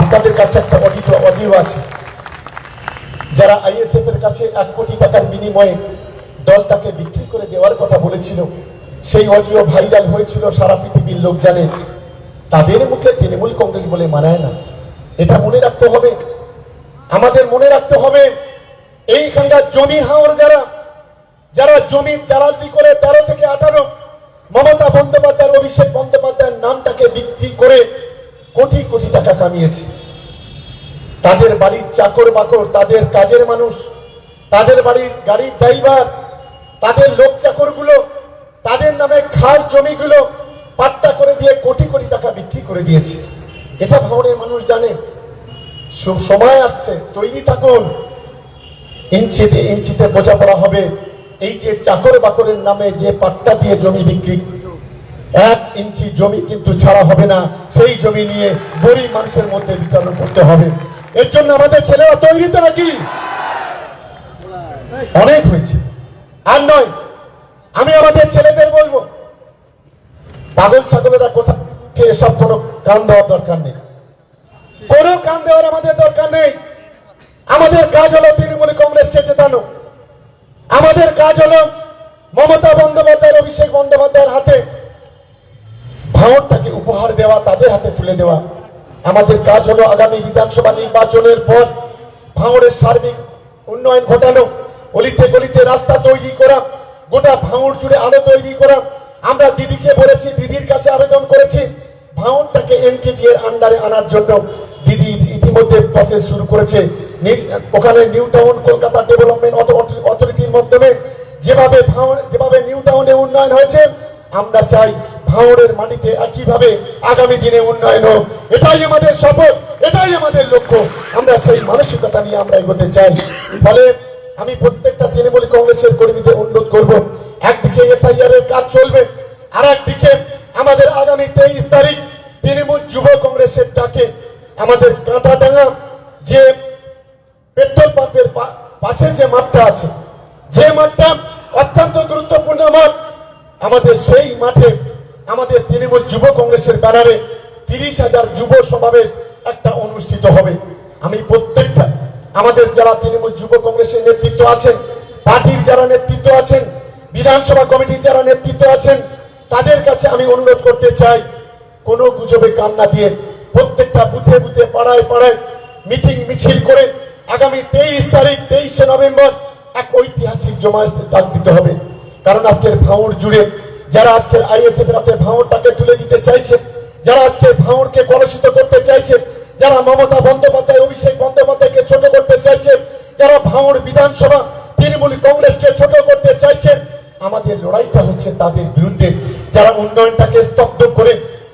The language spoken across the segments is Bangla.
আপনাদের কাছে একটা অডিট অডিও আছে। যারা আইএসএফ এর কাছে এক কোটি টাকার বিনিময়ে দলটাকে বিক্রি করে দেওয়ার কথা বলেছিল, সেই অডিও ভাইরাল হয়েছিল সারা পৃথিবীর লোক জানে। তাদের মুখে তৃণমূল কংগ্রেস বলে মানায় না। এটা মনে রাখতে হবে। আমাদের মনে রাখতে হবে, এইখানকার জমি হাওর যারা যারা জমি দালালি করে তেরো থেকে আঠারো, মমতা বন্দ্যোপাধ্যায় অভিষেক বন্দ্যোপাধ্যায়ের নামটাকে বিক্রি করে কোটি কোটি টাকা কামিয়েছে। তাদের বাড়ির চাকর বাকর, তাদের কাজের মানুষ, তাদের বাড়ির গাড়ির ড্রাইভার, তাদের লোক চাকরগুলো, তাদের নামে খাস জমিগুলো পাট্টা করে দিয়ে কোটি কোটি টাকা বিক্রি করে দিয়েছে। এটা ভাঙনের মানুষ জানে। সময় আসছে, তৈরি থাকুন। ইঞ্চিতে ইঞ্চিতে বোঝাপড়া হবে। এই যে চাকর বাকরের নামে যে পাট্টা দিয়ে জমি বিক্রি এক ইঞ্চি জমি কিন্তু ছাড়া হবে না। সেই জমি নিয়ে গরিব মানুষের মধ্যে বিতরণ করতে হবে। এর জন্য আমাদের ছেলেরা তৈরি তো নাকি অনেক হয়েছে। আর নয়, আমি আমাদের ছেলেদের বলব, পাগল ছাগলেরা কোথা এসব কোনো কান দেওয়ার দরকার নেই। কোনো কান দেওয়ার আমাদের দরকার নেই। আমাদের কাজ হলো তৃণমূল কংগ্রেসকে জেতানো আমাদের কাজ হলো মমতা বন্দ্যোপাধ্যায়ের অভিষেক বন্দ্যোপাধ্যায়ের হাতে দেওয়া, তাদের হাতে তুলে দেওয়া। আমাদের কাজ হলো আগামী বিধানসভা নির্বাচনের পর ভাঙড়ের সার্বিক উন্নয়ন ঘটানো, অলিতে গলিতে রাস্তা তৈরি করা, গোটা ভাঙড় জুড়ে আলো তৈরি করা। আমরা দিদিকে বলেছি, দিদির কাছে আবেদন করেছি, ভাঙড়টাকে এনকেটি এর আন্ডারে আনার জন্য। দিদি ইতিমধ্যে প্রসেস শুরু করেছে। ওখানে নিউ টাউন, কলকাতা ডেভেলপমেন্ট অথরিটির মাধ্যমে যেভাবে যেভাবে নিউ টাউনে উন্নয়ন হয়েছে, আমরা চাই ভাঙড়ের মাটিতে একইভাবে আগামী দিনে উন্নয়ন হোক। এটাই আমাদের শপথ, এটাই আমাদের লক্ষ্য। আমরা সেই মানসিকতা নিয়ে আমরা এগোতে চাই। ফলে আমি প্রত্যেকটা তৃণমূল কংগ্রেসের কর্মীদের অনুরোধ করব, একদিকে এসআইআর এর কাজ চলবে আর একদিকে আমাদের আগামী তেইশ তারিখ তৃণমূল যুব কংগ্রেসের ডাকে আমাদের কাঁটাডাঙ্গা যে পেট্রোল পাম্পের পাশে যে মাঠটা আছে, যে মাঠটা অত্যন্ত গুরুত্বপূর্ণ মাঠ, আমাদের সেই মাঠে আমাদের তৃণমূল যুব কংগ্রেসের ব্যানারে তিরিশ হাজার যুব সমাবেশ একটা অনুষ্ঠিত হবে। আমি প্রত্যেকটা আমাদের যারা তৃণমূল যুব কংগ্রেসের নেতৃত্ব আছেন, পার্টির যারা নেতৃত্ব আছেন, বিধানসভা কমিটির যারা নেতৃত্ব আছেন, তাদের কাছে আমি অনুরোধ করতে চাই, কোনো গুজবে কান না দিয়ে প্রত্যেকটা বুথে বুথে, পাড়ায় পাড়ায় মিটিং মিছিল করে আগামী তেইশ তারিখ, তেইশে নভেম্বর এক ঐতিহাসিক জমায়েত ডাক দিতে হবে। কারণ আজকের ভাঙড় জুড়ে যারা আজকের আইএসএফ রাতে ভাঙড়টাকে তুলে দিতে চাইছে, যারা আজকে ভাঙড়কে কলুষিত করতে চাইছে, যারা মমতা বন্দ্যোপাধ্যায়, অভিষেক বন্দ্যোপাধ্যায়কে ছোট করতে চাইছে, যারা ভাঙড় বিধানসভা তৃণমূল কংগ্রেসকে ছোট করতে চাইছে, আমাদের লড়াইটা হচ্ছে তাদের বিরুদ্ধে। যারা উন্নয়নটাকে স্তব্ধ করে,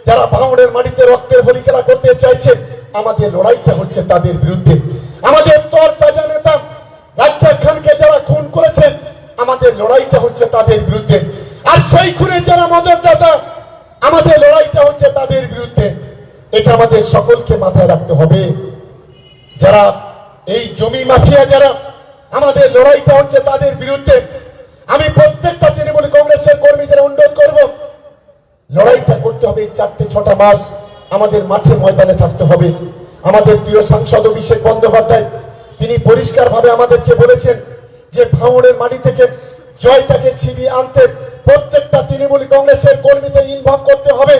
যারা ভাঙড়ের মাটিতে রক্তের হোলি খেলা করতে চাইছে, আমাদের লড়াইটা হচ্ছে তাদের বিরুদ্ধে। আমাদের তর তাজা নেতা রাজ্জাক খানকে যারা খুন করেছেন আমাদের লড়াইটা হচ্ছে তাদের বিরুদ্ধে। আর সেই খুনে যারা মদতদাতা, আমাদের লড়াইটা হচ্ছে তাদের বিরুদ্ধে। এটা আমাদের সকলকে মাথায় রাখতে হবে। যারা এই জমি মাফিয়া, যারা আমাদের লড়াইটা হচ্ছে তাদের বিরুদ্ধে, আমি প্রত্যেকটা তৃণমূল কংগ্রেসের কর্মীদের অনুরোধ করব, লড়াইটা করতে হবে এই চারটে ছটা মাস। আমাদের মাঠে ময়দানে থাকতে হবে। আমাদের প্রিয় সাংসদ অভিষেক বন্দ্যোপাধ্যায়, তিনি পরিষ্কারভাবে আমাদেরকে বলেছেন যে ভাঙড়ের মাটি থেকে জয়টাকে ছিনিয়ে আনতে প্রত্যেকটা তৃণমূল কংগ্রেসের কর্মীদের ইনভলভ করতে হবে।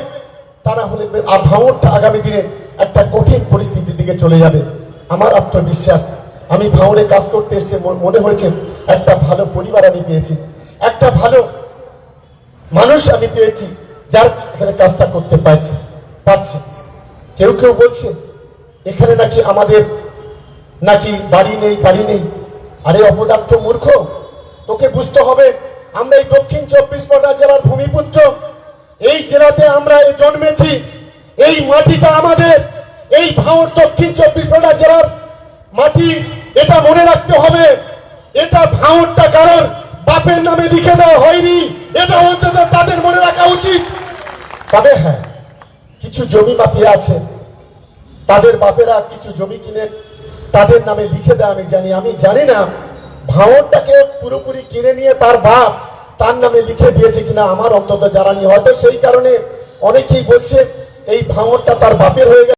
তা না হলে আর ভাঙড়টা আগামী দিনে একটা কঠিন পরিস্থিতির দিকে চলে যাবে। আমার আত্মবিশ্বাস, আমি ভাঙড়ে কাজ করতে এসছে মনে হয়েছে, একটা ভালো পরিবার আমি পেয়েছি। একটা ভালো মানুষ আমি পেয়েছি, যার এখানে কাজটা করতে পারছি পাচ্ছি কেউ কেউ বলছে, এখানে নাকি আমাদের নাকি বাড়ি নেই, গাড়ি নেই। আরে অপদার্থ মূর্খ, তোকে বুঝতে হবে আমরা এই দক্ষিণ চব্বিশ পরগনা জেলার ভূমিপুত্র। এই জেলাতে আমরা জন্মেছি। এই মাটিটা আমাদের। এই ভাঙর দক্ষিণ চব্বিশ পরগনা জেলার মাটি, এটা মনে রাখতে হবে। এটা ভাঙরটা কারোর বাপের নামে লিখে দেওয়া হয়নি। এটা অন্তত তাদের মনে রাখা উচিত। তবে হ্যাঁ কিছু জমি মাফিয়া আছে। তাদের বাপেরা কিছু জমি কিনে তাদের নামে লিখে দেয়, আমি জানি। আমি জানি না ভাঙরটাকে পুরোপুরি কিনে নিয়ে তার বাপ তার নামে লিখে দিয়েছে কিনা আমার অন্তত জানা নেই। হয়তো সেই কারণে অনেকেই বলছে, এই ভাঙনটা তার বাপের হয়ে গেছে।